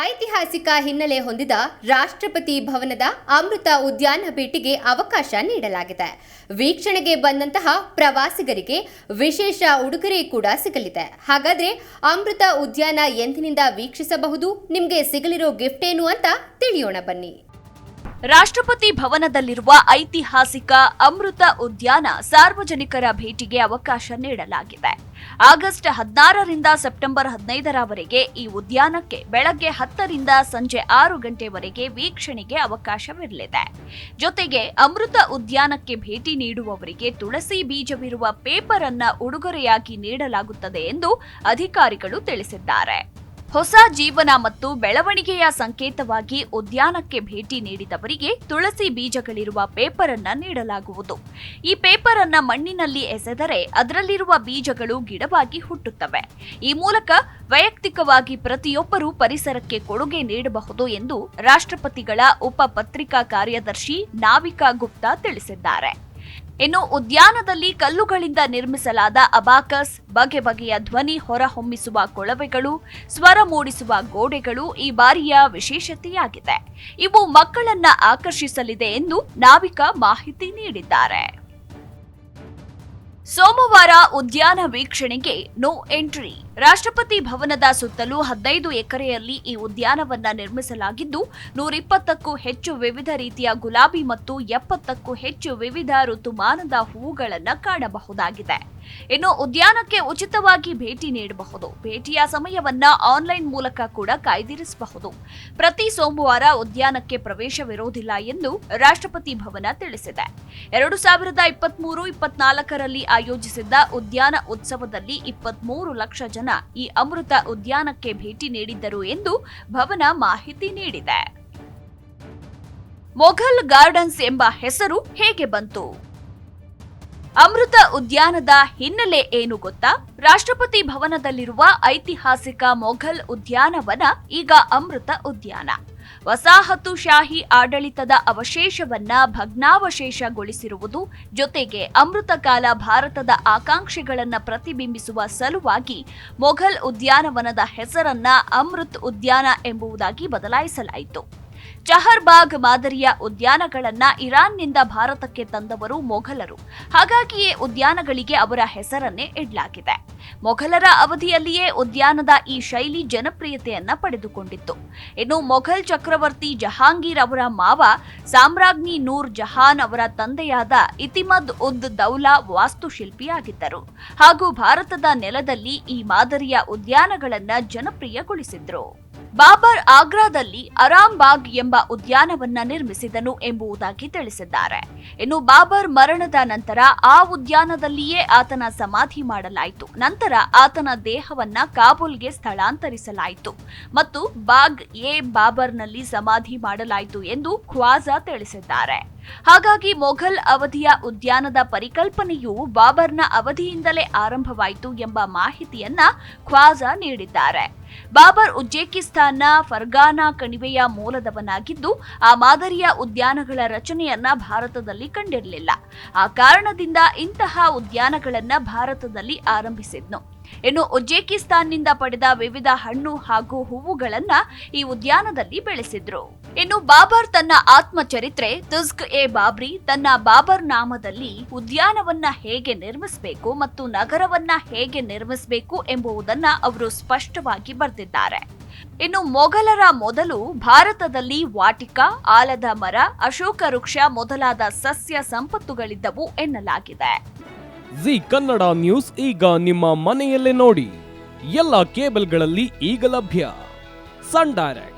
ಐತಿಹಾಸಿಕ ಹಿನ್ನೆಲೆ ಹೊಂದಿದ ರಾಷ್ಟ್ರಪತಿ ಭವನದ ಅಮೃತ ಉದ್ಯಾನ ಭೇಟಿಗೆ ಅವಕಾಶ ನೀಡಲಾಗಿದೆ. ವೀಕ್ಷಣೆಗೆ ಬಂದಂತಹ ಪ್ರವಾಸಿಗರಿಗೆ ವಿಶೇಷ ಉಡುಗೊರೆ ಕೂಡ ಸಿಗಲಿದೆ. ಹಾಗಾದ್ರೆ ಅಮೃತ ಉದ್ಯಾನ ಎಂದಿನಿಂದ ವೀಕ್ಷಿಸಬಹುದು? ನಿಮಗೆ ಸಿಗಲಿರೋ ಗಿಫ್ಟ್ ಏನು ಅಂತ ತಿಳಿಯೋಣ ಬನ್ನಿ. ರಾಷ್ಟ್ರಪತಿ ಭವನದಲ್ಲಿರುವ ಐತಿಹಾಸಿಕ ಅಮೃತ ಉದ್ಯಾನ ಸಾರ್ವಜನಿಕರ ಭೇಟಿಗೆ ಅವಕಾಶ ನೀಡಲಾಗಿದೆ. ಆಗಸ್ಟ್ ಹದಿನಾರರಿಂದ ಸೆಪ್ಟೆಂಬರ್ ಹದಿನೈದರವರೆಗೆ ಈ ಉದ್ಯಾನಕ್ಕೆ ಬೆಳಗ್ಗೆ ಹತ್ತರಿಂದ ಸಂಜೆ ಆರು ಗಂಟೆವರೆಗೆ ವೀಕ್ಷಣೆಗೆ ಅವಕಾಶವಿರಲಿದೆ. ಜೊತೆಗೆ ಅಮೃತ ಉದ್ಯಾನಕ್ಕೆ ಭೇಟಿ ನೀಡುವವರಿಗೆ ತುಳಸಿ ಬೀಜವಿರುವ ಪೇಪರ್ ಅನ್ನ ಉಡುಗೊರೆಯಾಗಿ ನೀಡಲಾಗುತ್ತದೆ ಎಂದು ಅಧಿಕಾರಿಗಳು ತಿಳಿಸಿದ್ದಾರೆ. ಹೊಸ ಜೀವನ ಮತ್ತು ಬೆಳವಣಿಗೆಯ ಸಂಕೇತವಾಗಿ ಉದ್ಯಾನಕ್ಕೆ ಭೇಟಿ ನೀಡಿದವರಿಗೆ ತುಳಸಿ ಬೀಜಗಳಿರುವ ಪೇಪರ್ ಅನ್ನ ನೀಡಲಾಗುವುದು. ಈ ಪೇಪರ್ ಅನ್ನ ಮಣ್ಣಿನಲ್ಲಿ ಎಸೆದರೆ ಅದರಲ್ಲಿರುವ ಬೀಜಗಳು ಗಿಡವಾಗಿ ಹುಟ್ಟುತ್ತವೆ. ಈ ಮೂಲಕ ವೈಯಕ್ತಿಕವಾಗಿ ಪ್ರತಿಯೊಬ್ಬರೂ ಪರಿಸರಕ್ಕೆ ಕೊಡುಗೆ ನೀಡಬಹುದು ಎಂದು ರಾಷ್ಟ್ರಪತಿಗಳ ಉಪ ಪತ್ರಿಕಾ ಕಾರ್ಯದರ್ಶಿ ನಾವಿಕಾ ಗುಪ್ತಾ ತಿಳಿಸಿದ್ದಾರೆ. ಇನ್ನು ಉದ್ಯಾನದಲ್ಲಿ ಕಲ್ಲುಗಳಿಂದ ನಿರ್ಮಿಸಲಾದ ಅಬಾಕಸ್, ಬಗೆ ಬಗೆಯ ಧ್ವನಿ ಹೊರಹೊಮ್ಮಿಸುವ ಕೊಳವೆಗಳು, ಸ್ವರ ಮೂಡಿಸುವ ಗೋಡೆಗಳು ಈ ಬಾರಿಯ ವಿಶೇಷತೆಯಾಗಿದೆ. ಇವು ಮಕ್ಕಳನ್ನ ಆಕರ್ಷಿಸಲಿದೆ ಎಂದು ನಾವಿಕ ಮಾಹಿತಿ ನೀಡಿದ್ದಾರೆ. ಸೋಮವಾರ ಉದ್ಯಾನ ವೀಕ್ಷಣೆಗೆ ನೋ ಎಂಟ್ರಿ. ರಾಷ್ಟ್ರಪತಿ ಭವನದ ಸುತ್ತಲೂ ಹದಿನೈದು ಎಕರೆಯಲ್ಲಿ ಈ ಉದ್ಯಾನವನ್ನ ನಿರ್ಮಿಸಲಾಗಿದ್ದು, ನೂರಿಪ್ಪತ್ತಕ್ಕೂ ಹೆಚ್ಚು ವಿವಿಧ ರೀತಿಯ ಗುಲಾಬಿ ಮತ್ತು ಎಪ್ಪತ್ತಕ್ಕೂ ಹೆಚ್ಚು ವಿವಿಧ ಋತುಮಾನದ ಹೂವುಗಳನ್ನು ಕಾಣಬಹುದಾಗಿದೆ. ಇನ್ನು ಉದ್ಯಾನಕ್ಕೆ ಉಚಿತವಾಗಿ ಭೇಟಿ ನೀಡಬಹುದು. ಭೇಟಿಯ ಸಮಯವನ್ನ ಆನ್ಲೈನ್ ಮೂಲಕ ಕೂಡ ಕಾಯ್ದಿರಿಸಬಹುದು. ಪ್ರತಿ ಸೋಮವಾರ ಉದ್ಯಾನಕ್ಕೆ ಪ್ರವೇಶವಿರೋದಿಲ್ಲ ಎಂದು ರಾಷ್ಟ್ರಪತಿ ಭವನ ತಿಳಿಸಿದೆ. ಎರಡು ಸಾವಿರದ ಇಪ್ಪತ್ಮೂರು, ಇಪ್ಪತ್ನಾಲ್ಕರಲ್ಲಿ ಆಯೋಜಿಸಿದ್ದ ಉದ್ಯಾನ ಉತ್ಸವದಲ್ಲಿ ಇಪ್ಪತ್ಮೂರು ಲಕ್ಷ ಜನ ಈ ಅಮೃತ ಉದ್ಯಾನಕ್ಕೆ ಭೇಟಿ ನೀಡಿದ್ದರು ಎಂದು ಭವನ ಮಾಹಿತಿ ನೀಡಿದೆ. ಮೊಘಲ್ ಗಾರ್ಡನ್ಸ್ ಎಂಬ ಹೆಸರು ಹೇಗೆ ಬಂತು? ಅಮೃತ ಉದ್ಯಾನದ ಹಿನ್ನೆಲೆ ಏನು ಗೊತ್ತಾ? ರಾಷ್ಟ್ರಪತಿ ಭವನದಲ್ಲಿರುವ ಐತಿಹಾಸಿಕ ಮೊಘಲ್ ಉದ್ಯಾನವನ ಈಗ ಅಮೃತ ಉದ್ಯಾನ. ವಸಾಹತುಶಾಹಿ ಆಡಳಿತದ ಅವಶೇಷವನ್ನ ಭಗ್ನಾವಶೇಷಗೊಳಿಸಿರುವುದು ಜೊತೆಗೆ ಅಮೃತಕಾಲ ಭಾರತದ ಆಕಾಂಕ್ಷೆಗಳನ್ನ ಪ್ರತಿಬಿಂಬಿಸುವ ಸಲುವಾಗಿ ಮೊಘಲ್ ಉದ್ಯಾನವನದ ಹೆಸರನ್ನ ಅಮೃತ್ ಉದ್ಯಾನ ಎಂಬುದಾಗಿ ಬದಲಾಯಿಸಲಾಯಿತು. ಚಹರ್ಬಾಗ್ ಮಾದರಿಯ ಉದ್ಯಾನಗಳನ್ನ ಇರಾನ್ನಿಂದ ಭಾರತಕ್ಕೆ ತಂದವರು ಮೊಘಲರು. ಹಾಗಾಗಿಯೇ ಉದ್ಯಾನಗಳಿಗೆ ಅವರ ಹೆಸರನ್ನೇ ಇಡಲಾಗಿದೆ. ಮೊಘಲರ ಅವಧಿಯಲ್ಲಿಯೇ ಉದ್ಯಾನದ ಈ ಶೈಲಿ ಜನಪ್ರಿಯತೆಯನ್ನ ಪಡೆದುಕೊಂಡಿತ್ತು. ಇನ್ನು ಮೊಘಲ್ ಚಕ್ರವರ್ತಿ ಜಹಾಂಗೀರ್ ಅವರ ಮಾವ ಸಾಮ್ರಾಜ್ಞಿ ನೂರ್ ಜಹಾನ್ ಅವರ ತಂದೆಯಾದ ಇತಿಮದ್ ಉದ್ ದೌಲಾ ವಾಸ್ತುಶಿಲ್ಪಿಯಾಗಿದ್ದರು. ಹಾಗೂ ಭಾರತದ ನೆಲದಲ್ಲಿ ಈ ಮಾದರಿಯ ಉದ್ಯಾನಗಳನ್ನ ಜನಪ್ರಿಯಗೊಳಿಸಿದ್ರು. ಬಾಬರ್ ಆಗ್ರಾದಲ್ಲಿ ಅರಾಮ್ಬಾಗ್ ಎಂಬ ಉದ್ಯಾನವನ್ನ ನಿರ್ಮಿಸಿದನು ಎಂಬುದಾಗಿ ತಿಳಿಸಿದ್ದಾರೆ. ಇನ್ನು ಬಾಬರ್ ಮರಣದ ನಂತರ ಆ ಉದ್ಯಾನದಲ್ಲಿಯೇ ಆತನ ಸಮಾಧಿ ಮಾಡಲಾಯಿತು. ನಂತರ ಆತನ ದೇಹವನ್ನ ಕಾಬೂಲ್ಗೆ ಸ್ಥಳಾಂತರಿಸಲಾಯಿತು ಮತ್ತು ಬಾಗ್ ಎ ಬಾಬರ್ನಲ್ಲಿ ಸಮಾಧಿ ಮಾಡಲಾಯಿತು ಎಂದು ಖ್ವಾಜಾ ತಿಳಿಸಿದ್ದಾರೆ. ಹಾಗಾಗಿ ಮೊಘಲ್ ಅವಧಿಯ ಉದ್ಯಾನದ ಪರಿಕಲ್ಪನೆಯು ಬಾಬರ್ನ ಅವಧಿಯಿಂದಲೇ ಆರಂಭವಾಯಿತು ಎಂಬ ಮಾಹಿತಿಯನ್ನ ಖ್ವಾಜಾ ನೀಡಿದ್ದಾರೆ. ಬಾಬರ್ ಉಜ್ಬೇಕಿಸ್ತಾನ್ನ ಫರ್ಗಾನಾ ಕಣಿವೆಯ ಮೂಲದವನಾಗಿದ್ದು, ಆ ಮಾದರಿಯ ಉದ್ಯಾನಗಳ ರಚನೆಯನ್ನ ಭಾರತದಲ್ಲಿ ಕಂಡಿರಲಿಲ್ಲ. ಆ ಕಾರಣದಿಂದ ಇಂತಹ ಉದ್ಯಾನಗಳನ್ನ ಭಾರತದಲ್ಲಿ ಆರಂಭಿಸಿದ್ನು. ಇನ್ನು ಉಜ್ಜೇಕಿಸ್ತಾನ್ನಿಂದ ಪಡೆದ ವಿವಿಧ ಹಣ್ಣು ಹಾಗೂ ಹೂವುಗಳನ್ನ ಈ ಉದ್ಯಾನದಲ್ಲಿ ಬೆಳೆಸಿದ್ರು. ಇನ್ನು ಬಾಬರ್ ತನ್ನ ಆತ್ಮಚರಿತ್ರೆ ತುಸ್ಕ್ ಎ ಬಾಬ್ರಿ ತನ್ನ ಬಾಬರ್ ನಾಮದಲ್ಲಿ ಉದ್ಯಾನವನ್ನ ಹೇಗೆ ನಿರ್ಮಿಸಬೇಕು ಮತ್ತು ನಗರವನ್ನ ಹೇಗೆ ನಿರ್ಮಿಸಬೇಕು ಎಂಬುದನ್ನ ಅವರು ಸ್ಪಷ್ಟವಾಗಿ ಬರೆದಿದ್ದಾರೆ. ಇನ್ನು ಮೊಘಲರ ಮೊದಲು ಭಾರತದಲ್ಲಿ ವಾಟಿಕ, ಆಲದ ಮರ, ಅಶೋಕ ವೃಕ್ಷ ಮೊದಲಾದ ಸಸ್ಯ ಸಂಪತ್ತುಗಳಿದ್ದವು ಎನ್ನಲಾಗಿದೆ. ಜಿ ಕನ್ನಡ ನ್ಯೂಸ್ ಈಗ ನಿಮ್ಮ ಮನೆಯಲ್ಲೇ ನೋಡಿ. ಎಲ್ಲ ಕೇಬಲ್ಗಳಲ್ಲಿ ಈಗ ಲಭ್ಯ. Sun Direct.